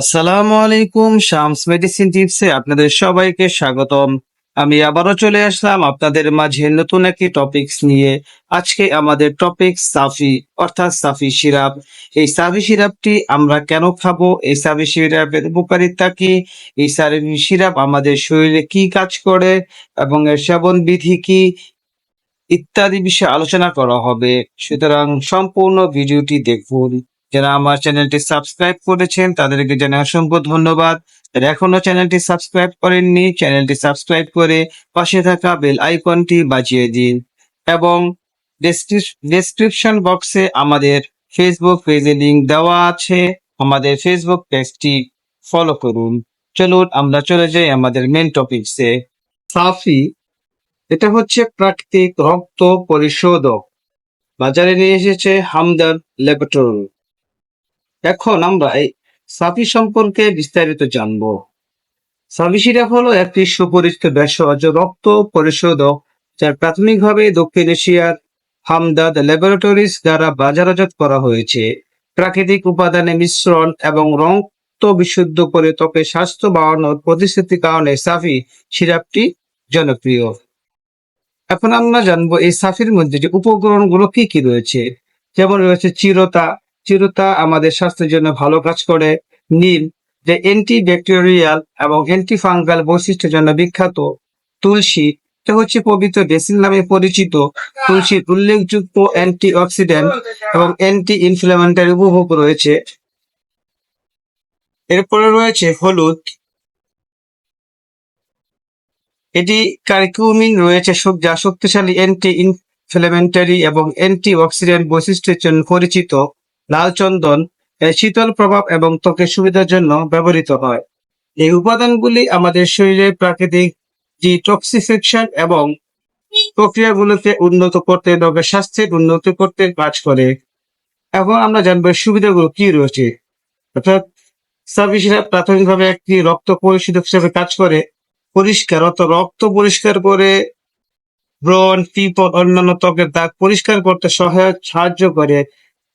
আসসালামু আলাইকুম, শামস মেডিসিন টিপসে আপনাদের সবাইকে স্বাগতম। আমি আবারও চলে আসলাম আপনাদের মাঝে নতুন একটি টপিকস নিয়ে। আজকে আমাদের টপিক সাফি, অর্থাৎ সাফি সিরাপ। এই সাফি সিরাপটি আমরা কেন খাব? এই সাফি সিরাপের উপকারিতা কি? এই সাফি সিরাপ আমাদের শরীরে কি কাজ করে এবং এর সেবন বিধি কি? ইত্যাদি বিষয়ে আলোচনা করা হবে। সুতরাং সম্পূর্ণ ভিডিওটি দেখুন। যারা আমার চ্যানেলটি সাবস্ক্রাইব করেছেন, তাদেরকে জানাই অসংখ্য ধন্যবাদ। যারা এখনও চ্যানেলটি সাবস্ক্রাইব করেননি, চ্যানেলটি সাবস্ক্রাইব করে পাশে থাকা বেল আইকনটি বাজিয়ে দিন এবং ডেসক্রিপশন বক্সে আমাদের ফেসবুক পেজে লিংক দেওয়া আছে। আমাদের ফেসবুক পেজটি ফলো করুন। চলুন আমরা চলে যাই আমাদের মেন টপিকসে সাফি, এটা হচ্ছে প্রাকৃতিক রক্ত পরিশোধক। বাজারে নিয়ে এসেছে হামদার ল্যাবরেটরি। এখন আমরা এই সাফি সম্পর্কে বিস্তারিত জানব। সাফি সিরাপ হলো একটি সুপরিচিত ভেষজ রক্ত পরিশোধক যার প্রাথমিকভাবে দক্ষিণ এশিয়ার হামদাদ ল্যাবরেটরিজ দ্বারা বাজারজাত করা হয়েছে। প্রাকৃতিক উপাদানে মিশ্রণ এবং রক্ত বিশুদ্ধ করে ত্বকে স্বাস্থ্য বাড়ানোর প্রতিশ্রুতির কারণে সাফি সিরাপটি জনপ্রিয়। এখন আমরা জানব এই সাফির মধ্যে যে উপকরণগুলো কি কি রয়েছে। যেমন রয়েছে চিরতা চিরতা আমাদের স্বাস্থ্যের জন্য ভালো কাজ করে। নিম যে অ্যান্টি ব্যাকটেরিয়াল এবং অ্যান্টি ফাঙ্গাল বৈশিষ্ট্যের জন্য বিখ্যাত তুলসী, এটা হচ্ছে পবিত্র বেসিল নামে পরিচিত। তুলসীর উল্লেখযোগ্য অ্যান্টি অক্সিডেন্ট এবং অ্যান্টি ইনফ্লামেন্টারি উপভোগ রয়েছে। এরপরে রয়েছে হলুদ। এটি কার্কিউমিন রয়েছে যা শক্তিশালী অ্যান্টি ইনফ্লেমেন্টারি এবং অ্যান্টি অক্সিডেন্ট বৈশিষ্ট্যের জন্য পরিচিত। লাল চন্দন শীতল প্রভাব এবং ত্বকের সুবিধার জন্য ব্যবহৃত হয়। এই উপাদানগুলি আমাদের শরীরের প্রাকৃতিক ডিটক্সিফিকেশন এবং প্রক্রিয়াগুলোকে উন্নত করতে, ত্বকের স্বাস্থ্যের উন্নতি করতে কাজ করে। এখন আমরা জানব সুবিধাগুলো কি রয়েছে। অর্থাৎ সাবিসিরা প্রাথমিকভাবে একটি রক্ত পরিশোধক হিসেবে কাজ করে, পরিষ্কার অর্থাৎ রক্ত পরিষ্কার করে, ব্রণ পিপল অন্যান্য ত্বকের দাগ পরিষ্কার করতে সহায়ক সাহায্য করে।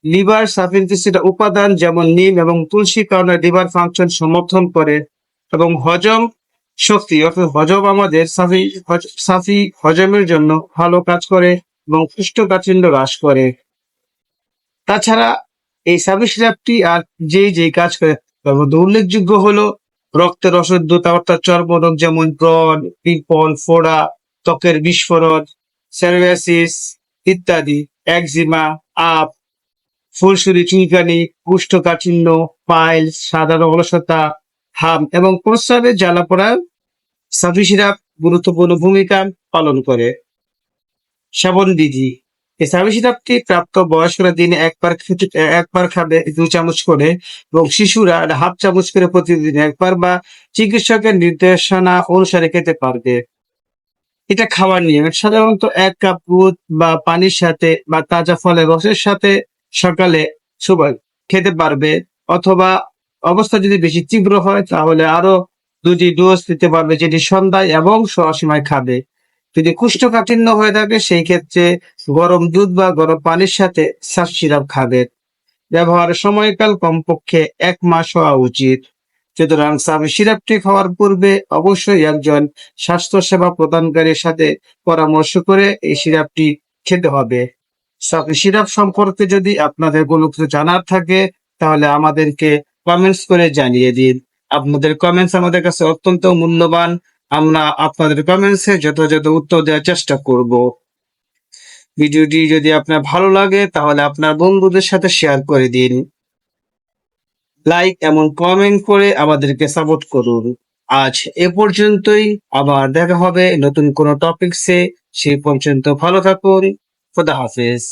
লিভার সাফিনটিসিটা উপাদান যেমন নিম এবং তুলসী কারণে লিভার ফাংশন সমর্থন করে এবং হজম শক্তি, অর্থাৎ হজম আমাদের সাফি সাফি হজমের জন্য ভালো কাজ করে এবং কুষ্ঠকাঠিন্য হ্রাস করে। তাছাড়া এই সাবি সিরাপটি আর যে যে কাজ করে, তার উল্লেখযোগ্য হলো রক্তের অশুদ্ধতা, অর্থাৎ চর্মরোগ যেমন ব্রণ, পিম্পল, ফোড়া, ত্বকের বিস্ফোরণ সেরোয়াসিস ইত্যাদি, একজিমা, আপ ফুলসুরি চুলকানি কুষ্ঠকাঠিন্য, পাইলস, সাধারণ অলসতা, হাম এবং প্রস্রাবের জ্বালা পড়ার সাফি সিরাপ গুরুত্বপূর্ণ ভূমিকা পালন করে। সেবন বিধি। এই সাফি সিরাপটি প্রাপ্ত বয়স্করা দিনে একবার একবার খাবে দু চামচ করে এবং শিশুরা হাফ চামচ করে প্রতিদিন একবার বা চিকিৎসকের নির্দেশনা অনুসারে খেতে পারবে। এটা খাওয়ার নিয়ম। সাধারণত এক কাপ দুধ বা পানির সাথে বা তাজা ফলের রসের সাথে সকালে সবাই খেতে পারবে অথবা অবস্থা যদি বেশি তীব্র হয়, তাহলে আরও দুটি ডোজ দিতে পারবে, যেটি সন্ধ্যায় এবং সসময় খাবে। যদি কুষ্ঠকাঠিন্য হয়ে থাকে, সেই ক্ষেত্রে গরম দুধ বা গরম পানির সাথে সাফ সিরাপ খাবে। ব্যবহারের সময়কাল কমপক্ষে এক মাস হওয়া উচিত। সুতরাং সাবি সিরাপটি খাওয়ার পূর্বে অবশ্যই একজন স্বাস্থ্য সেবা প্রদানকারীর সাথে পরামর্শ করে এই সিরাপটি খেতে হবে। সিরাপ সম্পর্কে যদি আপনাদের কোনো কিছু জানার থাকে, তাহলে আমাদেরকে কমেন্টস করে জানিয়ে দিন। আপনাদের কমেন্টস আমাদের কাছে অত্যন্ত মূল্যবান। আমরা আপনাদের কমেন্টসে যথাযথ উত্তর দেওয়ার চেষ্টা করব। ভিডিওটি যদি আপনার ভালো লাগে, তাহলে আপনার বন্ধুদের সাথে শেয়ার করে দিন। লাইক এবং কমেন্ট করে আমাদেরকে সাপোর্ট করুন। আজ এ পর্যন্তই। আবার দেখা হবে নতুন কোনো টপিকসে সেই পর্যন্ত ভালো থাকুন। খোদা হাফেজ